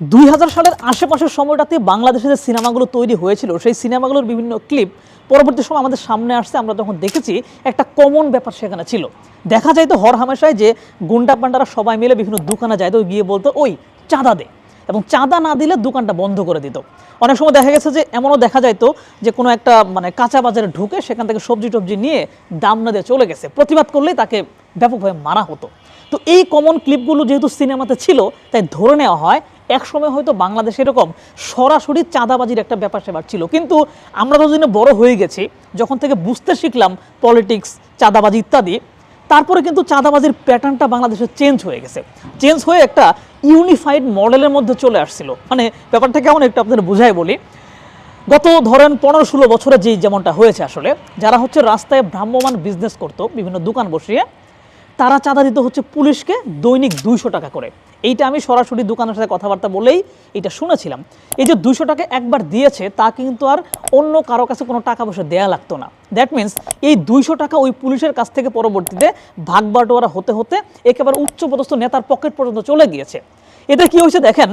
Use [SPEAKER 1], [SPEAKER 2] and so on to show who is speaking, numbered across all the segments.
[SPEAKER 1] দুই হাজার সালের আশেপাশের সময়টাতে বাংলাদেশে যে সিনেমাগুলো তৈরি হয়েছিল, সেই সিনেমাগুলোর বিভিন্ন ক্লিপ পরবর্তী সময় আমাদের সামনে আসছে। আমরা তখন দেখেছি একটা কমন ব্যাপার সেখানে ছিল। দেখা যায় তো হর হামেশায় যে গুন্ডা পান্ডারা সবাই মিলে বিভিন্ন দোকানে যায় তো গিয়ে বলতো, ওই চাঁদা দে। এবং চাঁদা না দিলে দোকানটা বন্ধ করে দিত। অনেক সময় দেখা গেছে যে এমনও দেখা যাইতো যে কোনো একটা মানে কাঁচা বাজারে ঢুকে সেখান থেকে সবজি টবজি নিয়ে দাম না দিয়ে চলে গেছে। প্রতিবাদ করলেই তাকে ব্যাপকভাবে মারা হতো। তো এই কমন ক্লিপগুলো যেহেতু সিনেমাতে ছিল, তাই ধরে নেওয়া হয়, একসময় হয়তো বাংলাদেশে এরকম সরাসরি চাঁদাবাজির একটা ব্যাপার স্যাপার ছিল। কিন্তু আমরা যতদিনে বড় হয়ে গেছি, যখন থেকে বুঝতে শিখলাম পলিটিক্স চাঁদাবাজি ইত্যাদি, তারপরে কিন্তু চাঁদাবাজির প্যাটার্নটা বাংলাদেশে চেঞ্জ হয়ে গেছে। চেঞ্জ হয়ে একটা ইউনিফাইড মডেলের মধ্যে চলে আসছিল। মানে ব্যাপারটা কেমন একটু আপনাদের বুঝাই বলি। গত ধরেন পনেরো ষোলো বছরে যেই যেমনটা হয়েছে আসলে, যারা হচ্ছে রাস্তায় ভ্রাম্যমান বিজনেস করতো, বিভিন্ন দোকান বসিয়ে তারা চাঁদা দিতে হচ্ছে পুলিশকে দৈনিক দুইশো টাকা করে। এইটা আমি সরাসরি দোকানের সাথে কথাবার্তা বলেই এটা শুনেছিলাম। এই যে দুইশো টাকা একবার দিয়েছে, তা কিন্তু আর অন্য কারও কাছে কোনো টাকা পয়সা দেয়া লাগতো না। দ্যাট মিন্স এই দুইশো টাকা ওই পুলিশের কাছ থেকে পরবর্তীতে ভাগ বাটোয়ারা হতে হতে একেবারে উচ্চপদস্থ নেতার পকেট পর্যন্ত চলে গিয়েছে। এতে কি হয়েছে দেখেন,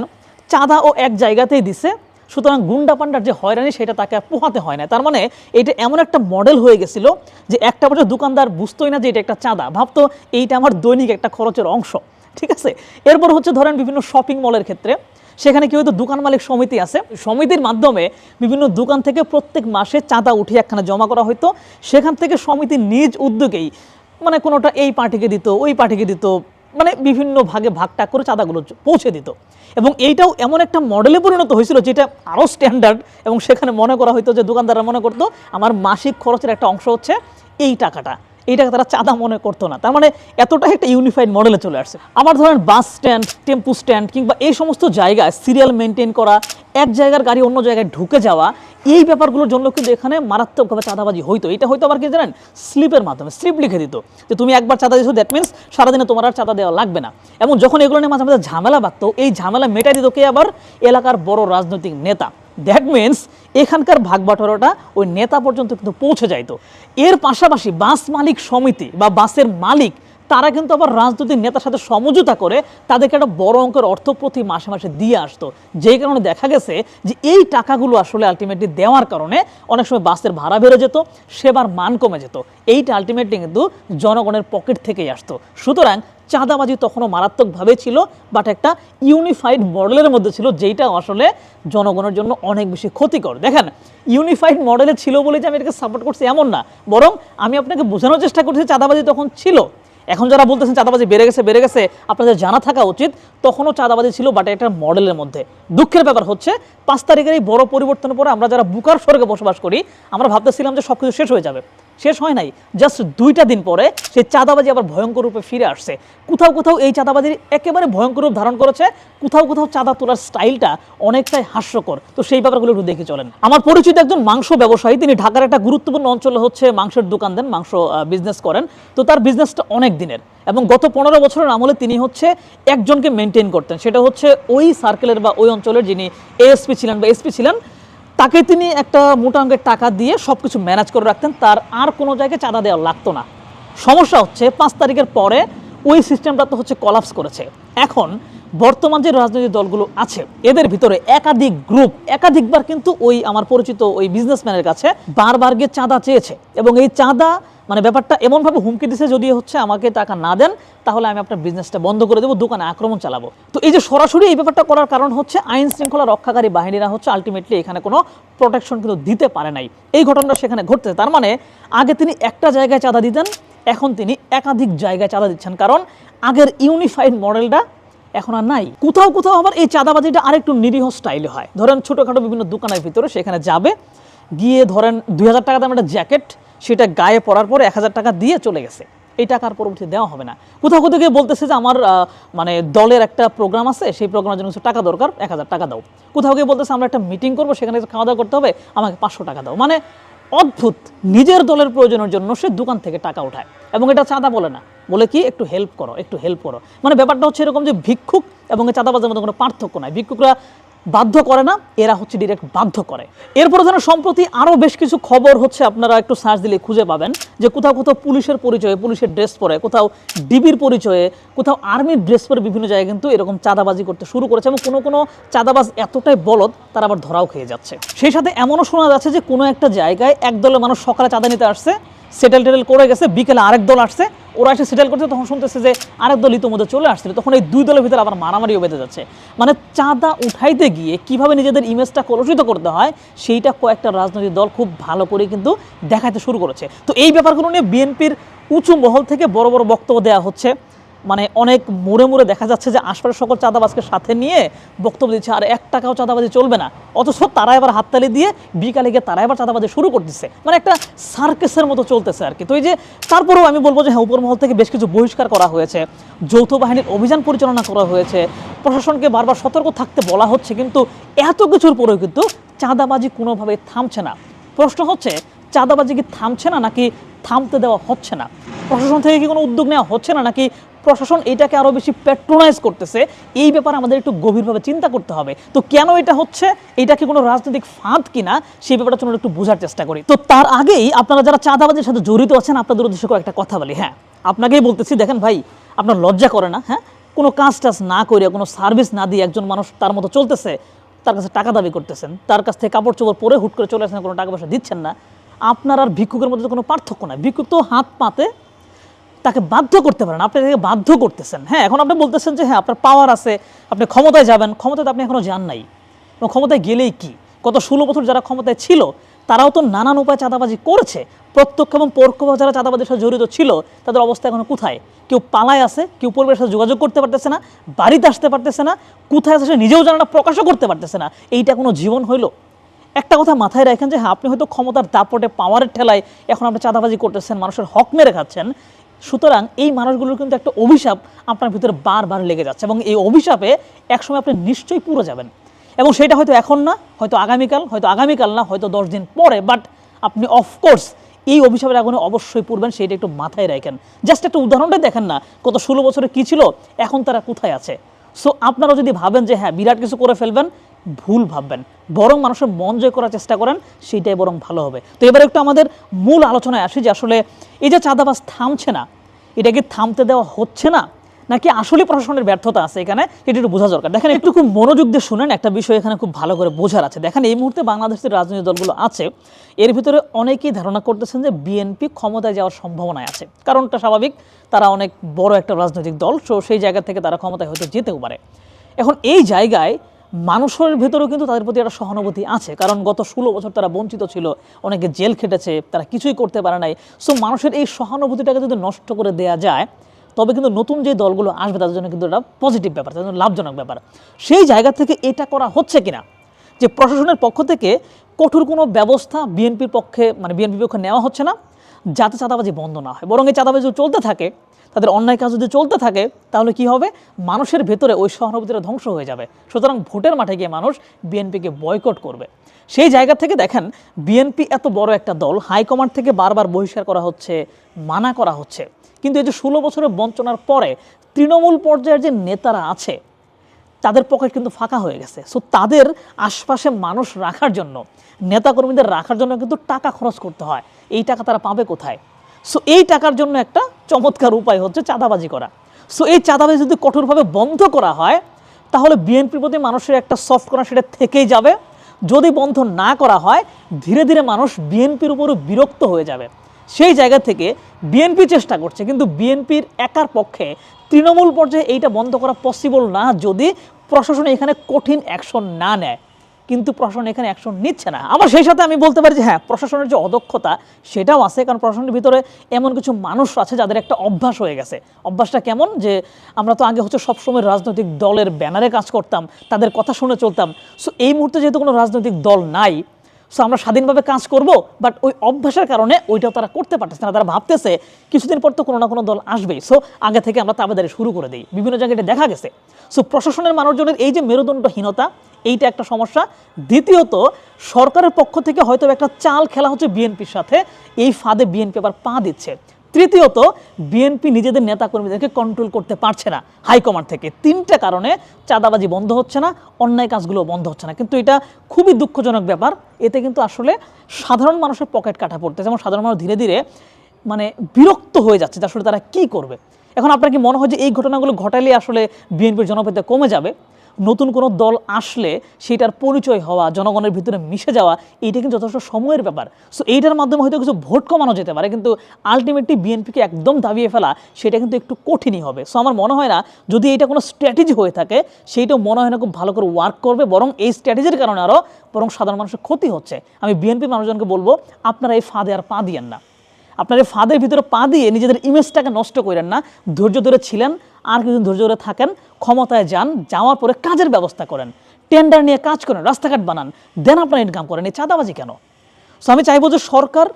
[SPEAKER 1] চাঁদা ও এক জায়গাতেই দিছে সুতরাং গুন্ডা পান্ডার যে হয়রানি, সেটা তাকে পোহাতে হয় না। তার মানে এটা এমন একটা মডেল হয়ে গেছিল যে একটা বছর দোকানদার বুঝতোই না যে এটা একটা চাঁদা। ভাবতো এইটা আমার দৈনিক একটা খরচের অংশ। ঠিক আছে? এরপর হচ্ছে ধরেন বিভিন্ন শপিং মলের ক্ষেত্রে, সেখানে কি হয়তো দোকান মালিক সমিতি আছে। সমিতির মাধ্যমে বিভিন্ন দোকান থেকে প্রত্যেক মাসে চাঁদা উঠিয়ে একখানে জমা করা হতো সেখান থেকে সমিতি নিজ উদ্যোগেই মানে কোনোটা এই পার্টিকে দিত, ওই পার্টিকে দিত মানে বিভিন্ন ভাগে ভাগটা করে চাঁদাগুলো পৌঁছে দিত। এবং এইটাও এমন একটা মডেলে পরিণত হয়েছিল যেটা আরও স্ট্যান্ডার্ড এবং সেখানে মনে করা হইতো যে দোকানদাররা মনে করতো, আমার মাসিক খরচের একটা অংশ হচ্ছে এই টাকাটা। এই টাকা তারা চাঁদা মনে করতো না। তার মানে এতটাই একটা ইউনিফাইড মডেলে চলে আসছে। আবার ধরেন বাস স্ট্যান্ড টেম্পু স্ট্যান্ড কিংবা এই সমস্ত জায়গায় সিরিয়াল মেনটেন করা, এক জায়গার গাড়ি অন্য জায়গায় ঢুকে যাওয়া, এই ব্যাপারগুলোর জন্য কিন্তু এখানে মারাত্মকভাবে চাঁদাবাজি হইতো। এটা হয়তো আবার কি জানেন? স্লিপের মাধ্যমে স্লিপ লিখে দিত যে তুমি একবার চাঁদা দিছো দ্যাট মিনস সারাদিনে তোমার আর চাঁদা দেওয়া লাগবে না। এবং যখন এগুলো নিয়ে মাঝে মাঝে ঝামেলা বাঁধতো, এই ঝামেলা মেটাই দিত কে আবার? এলাকার বড় রাজনৈতিক নেতা। দ্যাট মিন্স এখানকার ভাগবাটোয়ারাটা ওই নেতা পর্যন্ত কিন্তু পৌঁছে যাইতো এর পাশাপাশি বাস মালিক সমিতি বা বাসের মালিক, তারা কিন্তু আবার রাজনৈতিক নেতার সাথে সমঝোতা করে তাদেরকে একটা বড় অঙ্কের অর্থ প্রতি মাসে মাসে দিয়ে আসতো। যেই কারণে দেখা গেছে যে এই টাকাগুলো আসলে আলটিমেটলি দেওয়ার কারণে অনেক সময় বাসের ভাড়া বেড়ে যেত, সেবার মান কমে যেত। এইটা আলটিমেটলি কিন্তু জনগণের পকেট থেকেই আসতো। সুতরাং চাঁদাবাজি তখনও মারাত্মকভাবে ছিল বাট একটা ইউনিফাইড মডেলের মধ্যে ছিল, যেইটা আসলে জনগণের জন্য অনেক বেশি ক্ষতিকর। দেখেন ইউনিফাইড মডেলে ছিল বলে যে আমি এটাকে সাপোর্ট করছি এমন না, বরং আমি আপনাকে বোঝানোর চেষ্টা করছি চাঁদাবাজি তখন ছিল। এখন যারা বলতেছেন চাঁদাবাজি বেড়ে গেছে বেড়ে গেছে, আপনাদের জানা থাকা উচিত, তখনও চাঁদাবাজি ছিল বাট একটা মডেলের মধ্যে। দুঃখের ব্যাপার হচ্ছে, পাঁচ তারিখের এই বড় পরিবর্তনের পরে আমরা যারা বুকার স্বর্গে বসবাস করি, আমরা ভাবতেছিলাম যে সব কিছু শেষ হয়ে যাবে। শেষ হয় নাই। জাস্ট দুইটা দিন পরে সেই চাঁদাবাজি আবার ভয়ঙ্কর রূপে ফিরে আসছে। কোথাও কোথাও এই চাঁদাবাজির একেবারে ভয়ঙ্কর রূপ ধারণ করেছে, কোথাও কোথাও চাঁদা তোলার স্টাইলটা অনেকটাই হাস্যকর। তো সেই ব্যাপারগুলো একটু দেখে চলেন। আমার পরিচিত একজন মাংস ব্যবসায়ী, তিনি ঢাকার একটা গুরুত্বপূর্ণ অঞ্চলে হচ্ছে মাংসের দোকান দেন, মাংস বিজনেস করেন। তো তার বিজনেসটা অনেক দিনের এবং গত পনেরো বছরের আমলে তিনি হচ্ছে একজনকে মেনটেন করতেন। সেটা হচ্ছে ওই সার্কেলের বা ওই অঞ্চলের যিনি এএসপি ছিলেন বা এসপি ছিলেন তাকে তিনি একটা মোটা অঙ্কের টাকা দিয়ে সব কিছু ম্যানেজ করে রাখতেন, তার আর কোনো জায়গায় চাঁদা দেওয়া লাগতো না। সমস্যা হচ্ছে, পাঁচ তারিখের পরে ওই সিস্টেমটা তো হচ্ছে কলাপস করেছে। এখন বর্তমান যে রাজনৈতিক দলগুলো আছে, এদের ভিতরে একাধিক গ্রুপ একাধিকবার কিন্তু ওই আমার পরিচিত ওই বিজনেসম্যানের কাছে বারবার গিয়ে চাঁদা চেয়েছে। এবং এই চাঁদা মানে ব্যাপারটা এমনভাবে হুমকি দিছে যদি হচ্ছে আমাকে টাকা না দেন, তাহলে আমি আপনার বিজনেসটা বন্ধ করে দেবো, দোকানে আক্রমণ চালাবো। তো এই যে সরাসরি এই ব্যাপারটা করার কারণ হচ্ছে আইন শৃঙ্খলা রক্ষাকারী বাহিনীরা হচ্ছে আলটিমেটলি এখানে কোনো প্রোটেকশন কিন্তু দিতে পারে নাই। এই ঘটনাটা সেখানে ঘটতেছে তার মানে আগে তিনি একটা জায়গায় চাঁদা দিতেন, এখন তিনি একাধিক জায়গায় চাঁদা দিচ্ছেন। কারণ আগের ইউনিফাইড মডেলটা এখন আর নাই। কোথাও কোথাও আবার এই চাঁদাবাজিটা আরেকটু নিরীহ স্টাইলে হয়। ধরেন ছোটোখাটো বিভিন্ন দোকানের ভিতরে সেখানে যাবে, গিয়ে ধরেন দুই হাজার টাকা দাম একটা জ্যাকেট সেটা গায়ে পরার পরে এক টাকা দিয়ে চলে গেছে। এই টাকার পরবর্তী দেওয়া হবে না। কোথাও কোথাও গিয়ে বলতেছে যে আমার মানে দলের একটা প্রোগ্রাম আছে, সেই প্রোগ্রামের জন্য কিছু টাকা দরকার, এক হাজার টাকা দাও। কোথাও গিয়ে বলতেছে আমরা একটা মিটিং করব, সেখানে খাওয়া দাওয়া করতে হবে, আমাকে পাঁচশো টাকা দাও। মানে অদ্ভুত। নিজের দলের প্রয়োজনের জন্য সে দোকান থেকে টাকা উঠায় এবং এটা চাঁদা বলে না। বলে কি, একটু হেল্প করো, একটু হেল্প করো। মানে ব্যাপারটা হচ্ছে এরকম যে ভিক্ষুক এবং চাঁদাবাজের মধ্যে কোনো পার্থক্য নাই। ভিক্ষুকরা বাধ্য করে না, এরা হচ্ছে ডিরেক্ট বাধ্য করে। এরপরে যেন সম্প্রতি আরও বেশ কিছু খবর হচ্ছে, আপনারা একটু সার্চ দিলে খুঁজে পাবেন যে কোথাও কোথাও পুলিশের পরিচয়ে, পুলিশের ড্রেস পরে, কোথাও ডিবির পরিচয়ে, কোথাও আর্মির ড্রেস পরে বিভিন্ন জায়গায় কিন্তু এরকম চাঁদাবাজি করতে শুরু করেছে এবং কোনো কোনো চাঁদাবাজ এতটাই বলদ, তারা আবার ধরাও খেয়ে যাচ্ছে। সেই সাথে এমনও শোনা যাচ্ছে যে কোনো একটা জায়গায় একদলের মানুষ সকালে চাঁদা নিতে আসছে সেটেল টেটেল করে গেছে, বিকেলে আরেক দল আসছে ওরা এসে সেটেল করছে, তখন শুনতেছে যে আরেক দল ইতোমধ্যে চলে আসছিল, তখন এই দুই দলের ভিতরে আবার মারামারিও বেঁধে যাচ্ছে। মানে চাঁদা উঠাইতে গিয়ে কীভাবে নিজেদের ইমেজটা কলুষিত করতে হয়, সেইটা কয়েকটা রাজনৈতিক দল খুব ভালো করে কিন্তু দেখাতে শুরু করেছে। তো এই ব্যাপারগুলো নিয়ে বিএনপির উঁচু মহল থেকে বড় বড় বক্তব্য দেওয়া হচ্ছে। মানে অনেক মোড়ে মোড়ে দেখা যাচ্ছে যে আশপাশের সকল চাঁদাবাজকে সাথে নিয়ে বক্তব্য দিচ্ছে, আর এক টাকাও চাঁদাবাজি চলবে না। অথচ তারা এবার হাততালি দিয়ে বিকালে গিয়ে তারা এবার চাঁদাবাজি শুরু করতেছে মানে একটা সার্কেসের মতো চলতেছে আর কি। তো এই যে তারপরেও আমি বলব যে হ্যাঁ উপর মহল থেকে বেশ কিছু বহিষ্কার করা হয়েছে। যৌথ বাহিনীর অভিযান পরিচালনা করা হয়েছে। প্রশাসনকে বারবার সতর্ক থাকতে বলা হচ্ছে, কিন্তু এত কিছুর পরেও কিন্তু চাঁদাবাজি কোনোভাবে থামছে না। প্রশ্ন হচ্ছে, চাঁদাবাজি কি থামছে না নাকি থামতে দেওয়া হচ্ছে না। প্রশাসন থেকে কি কোনো উদ্যোগ নেওয়া হচ্ছে না, নাকি প্রশাসন এটাকে আরও বেশি প্যাট্রোনাইজ করতেছে? এই ব্যাপারে আমাদের একটু গভীরভাবে চিন্তা করতে হবে। তো কেন এটা হচ্ছে? এটা কি কোনো রাজনৈতিক ফাঁদ কিনা? সেই ব্যাপারটা চলুন একটু বোঝার চেষ্টা করি। তো তার আগেই আপনারা যারা চাঁদাবাজির সাথে জড়িত আছেন, আপনাদের উদ্দেশ্যে একটা কথা বলি। হ্যাঁ আপনাকেই বলতেছি, দেখেন ভাই, আপনার লজ্জা করে না হ্যাঁ? কোনো কাজ টাজ না করে কোনো সার্ভিস না দিয়ে একজন মানুষ তার মতো চলতেছে, তার কাছে টাকা দাবি করতেছেন, তার কাছ থেকে কাপড় চোপড় পরে হুট করে চলে আসেন, কোনো টাকা পয়সা দিচ্ছেন না আপনার আর ভিক্ষুকের মধ্যে কোনো পার্থক্য নাই। ভিক্ষুক তো হাত পাতে, তাকে বাধ্য করতে পারেন, আপনি তাকে বাধ্য করতেছেন। হ্যাঁ এখন আপনি বলতেছেন যে হ্যাঁ আপনার পাওয়ার আছে, আপনি ক্ষমতায় যাবেন, ক্ষমতায় তো আপনি এখনও যান নাই। এবং ক্ষমতায় গেলেই কি? গত ষোলো বছর যারা ক্ষমতায় ছিল, তারাও তো নানান উপায়ে চাঁদাবাজি করেছে। প্রত্যক্ষ এবং পরোক্ষভাবে যারা চাঁদাবাজির সাথে জড়িত ছিল, তাদের অবস্থা এখন কোথায়? কেউ পালায় আছে, কেউ পরিবারের সাথে যোগাযোগ করতে পারতেছে না, বাড়িতে আসতে পারতেছে না, কোথায় আছে সে নিজেও জানে প্রকাশও করতে পারতেছে না। এইটা কোনো জীবন হইল? একটা কথা মাথায় রাখেন যে হ্যাঁ আপনি হয়তো ক্ষমতার দাপটে পাওয়ারের ঠেলায় এখন আপনি চাঁদাবাজি করতেছেন, মানুষের হক মেরে খাচ্ছেন। সুতরাং এই মানুষগুলোর কিন্তু একটা অভিশাপ আপনার ভিতরে বারবার লেগে যাচ্ছে এবং এই অভিশাপে একসময় আপনি নিশ্চয়ই পুরো যাবেন। এবং সেটা হয়তো এখন না, হয়তো আগামীকাল হয়তো আগামীকাল না, হয়তো দশ দিন পরে বাট আপনি অফকোর্স এই অভিশাপের আগুনে অবশ্যই পড়বেন সেইটা একটু মাথায় রাখেন। জাস্ট একটা উদাহরণটা দেখেন না, গত ষোলো বছরে কী ছিল, এখন তারা কোথায় আছে? সো আপনারা যদি ভাবেন যে হ্যাঁ বিরাট কিছু করে ফেলবেন ভুল ভাববেন, বরং মানুষের মন জয় করার চেষ্টা করেন সেটাই বরং ভালো হবে। তো এবার একটু আমাদের মূল আলোচনায় আসি যে আসলে এই যে চাঁদাবাস থামছে না, এটা কি থামতে দেওয়া হচ্ছে না, নাকি আসলে প্রশাসনের ব্যর্থতা আছে এখানে এটা একটু বোঝা দরকার। দেখেন, একটু খুব মনোযোগ দিয়ে শুনেন, একটা বিষয় এখানে খুব ভালো করে বোঝার আছে। দেখেন, এই মুহূর্তে বাংলাদেশের রাজনৈতিক দলগুলো আছে, এর ভিতরে অনেকেই ধারণা করতেছেন যে বিএনপি ক্ষমতায় যাওয়ার সম্ভাবনায় আছে। কারণটা স্বাভাবিক, তারা অনেক বড় একটা রাজনৈতিক দল সো সেই জায়গা থেকে তারা ক্ষমতায় হয়তো যেতেও পারে। এখন এই জায়গায় মানুষের ভেতরেও কিন্তু তাদের প্রতি একটা সহানুভূতি আছে। কারণ গত ষোলো বছর তারা বঞ্চিত ছিল, অনেকে জেল খেটেছে, তারা কিছুই করতে পারে নাই। সো মানুষের এই সহানুভূতিটাকে যদি নষ্ট করে দেয়া যায়, তবে কিন্তু নতুন যে দলগুলো আসবে, তাদের জন্য কিন্তু এটা পজিটিভ ব্যাপার, তাদের জন্য লাভজনক ব্যাপার। সেই জায়গা থেকে এটা করা হচ্ছে কিনা? যে প্রশাসনের পক্ষ থেকে কঠোর কোনো ব্যবস্থা বিএনপির পক্ষে মানে বিএনপির পক্ষে নেওয়া হচ্ছে না, যাতে চাঁদাবাজি বন্ধ না হয়। বরং এই চাঁদাবাজি চলতে থাকে তাদের অন্যায় কাজ যদি চলতে থাকে, তাহলে কি হবে? মানুষের ভেতরে ওই সহানুভূতিটা ধ্বংস হয়ে যাবে। সুতরাং ভোটের মাঠে গিয়ে মানুষ বিএনপিকে বয়কট করবে। সেই জায়গা থেকে দেখেন, বিএনপি এত বড় একটা দল হাইকমান্ড থেকে বারবার বহিষ্কার করা হচ্ছে, মানা করা হচ্ছে। কিন্তু এই যে ষোলো বছরের বঞ্চনার পরে তৃণমূল পর্যায়ের যে নেতারা আছে, তাদের পকেট কিন্তু ফাঁকা হয়ে গেছে। সো তাদের আশপাশে মানুষ রাখার জন্য, নেতাকর্মীদের রাখার জন্য কিন্তু টাকা খরচ করতে হয়। এই টাকা তারা পাবে কোথায়? সো এই টাকার জন্য একটা চমৎকার উপায় হচ্ছে চাঁদাবাজি করা। সো এই চাঁদাবাজি যদি কঠোরভাবে বন্ধ করা হয়, তাহলে বিএনপির প্রতি মানুষের একটা সফট করা সেটা থেকেই যাবে। যদি বন্ধ না করা হয়, ধীরে ধীরে মানুষ বিএনপির উপরও বিরক্ত হয়ে যাবে। সেই জায়গা থেকে বিএনপি চেষ্টা করছে, কিন্তু বিএনপির একার পক্ষে তৃণমূল পর্যায়ে এইটা বন্ধ করা পসিবল না যদি প্রশাসন এখানে কঠিন অ্যাকশন না নেয়। কিন্তু প্রশাসন এখানে অ্যাকশন নিচ্ছে না। আবার সেই সাথে আমি বলতে পারি যে হ্যাঁ প্রশাসনের যে অদক্ষতা, সেটাও আছে, কারণ প্রশাসনের ভিতরে এমন কিছু মানুষ আছে যাদের একটা অভ্যাস হয়ে গেছে। অভ্যাসটা কেমন? যে আমরা তো আগে হচ্ছে সবসময় রাজনৈতিক দলের ব্যানারে কাজ করতাম, তাদের কথা শুনে চলতাম। সো এই মুহূর্তে যেহেতু কোনো রাজনৈতিক দল নাই সো আমরা স্বাধীনভাবে কাজ করব বাট ওই অভ্যাসের কারণে ওইটাও তারা করতে পারতেছে না। তারা ভাবতেছে, কিছুদিন পর তো কোনো না কোনো দল আসবেই। সো আগে থেকে আমরা তাবেদারি শুরু করে দিই। বিভিন্ন জায়গায় এটা দেখা গেছে। সো প্রশাসনের মানুষজনের এই যে মেরুদণ্ডহীনতা এইটা একটা সমস্যা। দ্বিতীয়ত, সরকারের পক্ষ থেকে হয়তো একটা চাল খেলা হচ্ছে বিএনপির সাথে, এই ফাঁদে বিএনপি আবার পা দিচ্ছে। তৃতীয়ত, বিএনপি নিজেদের নেতাকর্মীদেরকে কন্ট্রোল করতে পারছে না হাইকমান্ড থেকে। তিনটা কারণে চাঁদাবাজি বন্ধ হচ্ছে না, অন্যায় কাজগুলো বন্ধ হচ্ছে না। কিন্তু এটা খুবই দুঃখজনক ব্যাপার। এতে কিন্তু আসলে সাধারণ মানুষের পকেট কাটা পড়তেছে। এবং সাধারণ মানুষ ধীরে ধীরে মানে বিরক্ত হয়ে যাচ্ছে যে আসলে তারা কি করবে। এখন আপনার কি মনে হয় যে এই ঘটনাগুলো ঘটালে আসলে বিএনপির জনপ্রিয়তা কমে যাবে? নতুন কোনো দল আসলে সেটার পরিচয় হওয়া, জনগণের ভিতরে মিশে যাওয়া, এইটা কিন্তু যথেষ্ট সময়ের ব্যাপার। সো এইটার মাধ্যমে হয়তো কিছু ভোট কমানো যেতে পারে, কিন্তু আলটিমেটলি বিএনপিকে একদম দাবিয়ে ফেলা সেটা কিন্তু একটু কঠিনই হবে। সো আমার মনে হয় না, যদি এটা কোনো স্ট্র্যাটেজি হয়ে থাকে, সেইটাও মনে হয় না খুব ভালো করে ওয়ার্ক করবে, বরং এই স্ট্র্যাটেজির কারণে আরও বরং সাধারণ মানুষের ক্ষতি হচ্ছে। আমি বিএনপি মানুষজনকে বলব, আপনারা এই ফাঁদে আর পা দিয়েন না। আপনার এই ফাঁদের ভিতরে পা দিয়ে নিজেদের ইমেজটাকে নষ্ট করেন না। ধৈর্য ধরে ছিলেন, আর কিছুদিন ধৈর্য ধরে থাকেন, ক্ষমতায় যান, যাওয়ার পরে কাজের ব্যবস্থা করেন। টেন্ডার নিয়ে কাজ করেন, রাস্তাঘাট বানান, দেন আপনার ইনকাম করেন। এই চাঁদাবাজি কেন? সো আমি চাইব যে সরকার,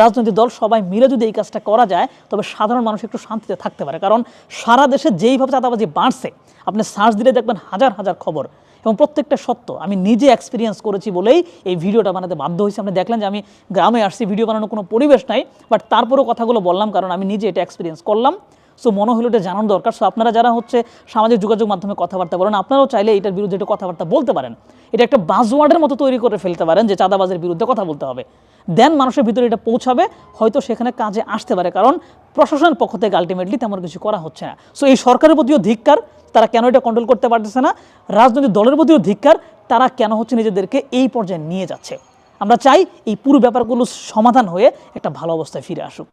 [SPEAKER 1] রাজনৈতিক দল সবাই মিলে যদি এই কাজটা করা যায়, তবে সাধারণ মানুষ একটু শান্তিতে থাকতে পারে। কারণ সারা দেশে যেইভাবে চাঁদাবাজি বাড়ছে, আপনি সার্চ দিলে দেখবেন হাজার হাজার খবর। এবং প্রত্যেকটা সত্য আমি নিজে এক্সপিরিয়েন্স করেছি বলেই এই ভিডিওটা বানাতে বাধ্য হয়েছি। আপনি দেখলেন যে আমি গ্রামে আসছি, ভিডিও বানানোর কোনো পরিবেশ নাই বাট তারপরেও কথাগুলো বললাম কারণ আমি নিজে এটা এক্সপিরিয়েন্স করলাম। সো মনে হলো এটা জানানো দরকার। সো আপনারা যারা হচ্ছে সামাজিক যোগাযোগ মাধ্যমে কথাবার্তা বলেন, আপনারাও চাইলে এটার বিরুদ্ধে একটু কথাবার্তা বলতে পারেন। এটা একটা বাজওয়ার্ডের মতো তৈরি করে ফেলতে পারেন যে চাঁদাবাজের বিরুদ্ধে কথা বলতে হবে। দেন মানুষের ভিতরে এটা পৌঁছাবে, হয়তো সেখানে কাজে আসতে পারে, কারণ প্রশাসনের পক্ষ থেকে আলটিমেটলি তেমন কিছু করা হচ্ছে না। সো এই সরকারের প্রতিও ধিক্কার তারা কেন এটা কন্ট্রোল করতে পারতেছে না? রাজনৈতিক দলের প্রতিও ধিক্কার, তারা কেন হচ্ছে নিজেদেরকে এই পর্যায়ে নিয়ে যাচ্ছে? আমরা চাই এই পুরো ব্যাপারগুলো সমাধান হয়ে একটা ভালো অবস্থায় ফিরে আসুক।